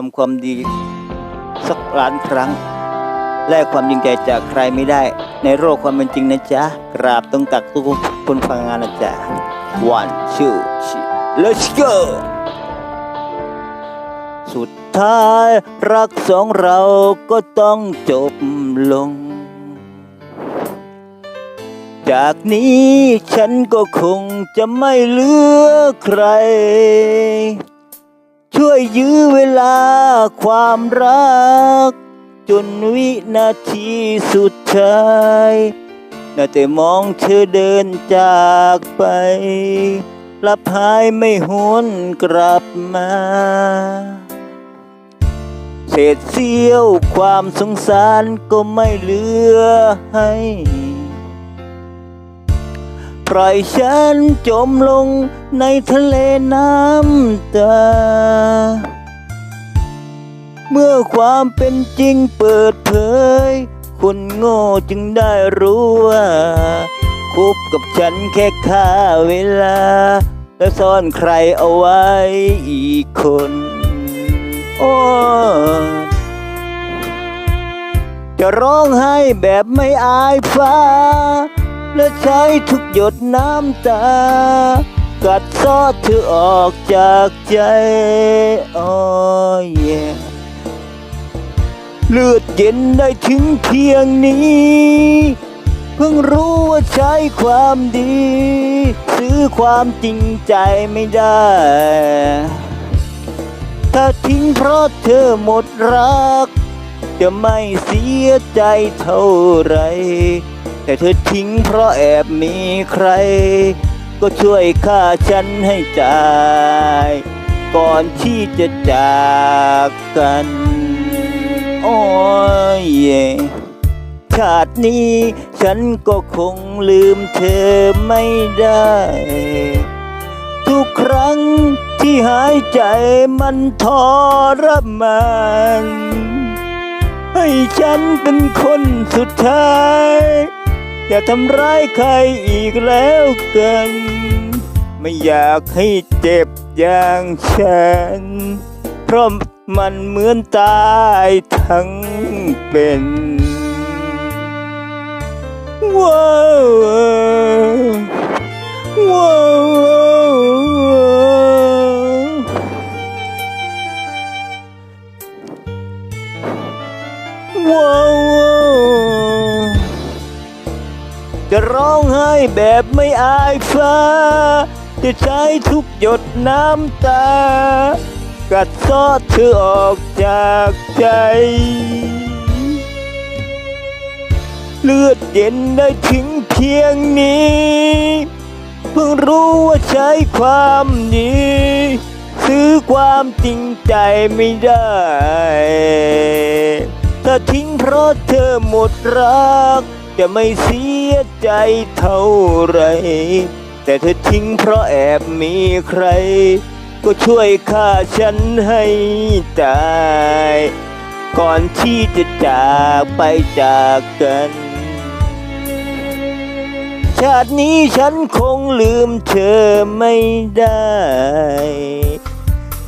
ทำความดีสักล้านครั้งแลกความยิ่งใหญ่จากใครไม่ได้ ในโลกความเป็นจริงนะจ๊ะ กราบต้องตักทุกคนฟังงานนะจ๊ะ one two three let's go สุดท้ายรักสองเราก็ต้องจบลง จากนี้ฉันก็คงจะไม่เหลือใคร ช่วยยื้อเวลาความรัก จนวินาทีสุดท้ายน่าแต่มองเธอเดินจากไปลับหายไม่หวนกลับมา เศษเสี้ยวความสงสารก็ไม่เหลือให้ ปล่อยฉันจมลงในทะเลน้ำตา เมื่อความเป็นจริงเปิดเผย คนโง่จึงได้รู้ว่า คบกับฉันแค่ค่าเวลา แล้วซ่อนใครเอาไว้อีกคน โอ้จะร้องไห้แบบไม่อายฟ้า และใช้ทุกหยดน้ำตา กัดซอดเธอออกจากใจโอ้ยเลือดเย็นได้ถึงเพียงนี้ เพิ่งรู้ว่าใช้ความดี ซื้อความจริงใจไม่ได้ ถ้าทิ้งเพราะเธอหมดรัก จะไม่เสียใจเท่าไร แต่เธอทิ้งเพราะแอบมีใคร ก็ช่วยฆ่าฉันให้จ่าย ก่อนที่จะจากกัน โอ้ยชาตินี้ฉันก็คงลืมเธอไม่ได้ ทุกครั้งที่หายใจมันทรมานให้ฉันเป็นคนสุดท้าย อย่าทำร้ายใครอีกแล้วกัน ไม่อยากให้เจ็บอย่างฉัน เพราะมันเหมือนตายทั้งเป็นว้าวว้าวว้าว จะร้องไห้แบบไม่อายฟ้า จะใช้ทุกหยดน้ำตา กัดซอดเธอออกจากใจ เลือดเย็นได้ถึงเพียงนี้ เพิ่งรู้ว่าใช้ความดีซื้อความจริงใจไม่ได้ ถ้าทิ้งเพราะเธอหมดรัก จะไม่เสีย ใจเท่าไร แต่เธอทิ้งเพราะแอบมีใคร ก็ช่วยฆ่าฉันให้ตาย ก่อนที่จะจากไปจากกัน ชาตินี้ฉันคงลืมเธอไม่ได้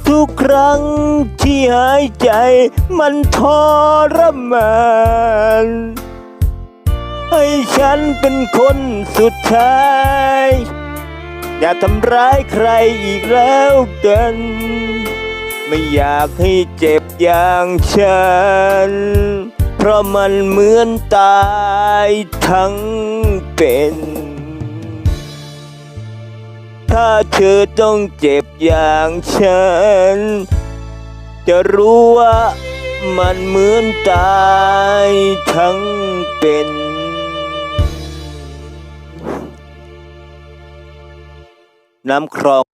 ทุกครั้งที่หายใจมันทรมาน ให้ฉันเป็นคนสุดท้าย อย่าทำร้ายใครอีกแล้วกัน ไม่อยากให้เจ็บอย่างฉัน เพราะมันเหมือนตายทั้งเป็น ถ้าเธอต้องเจ็บอย่างฉัน จะรู้ว่ามันเหมือนตายทั้งเป็น น้ำครอง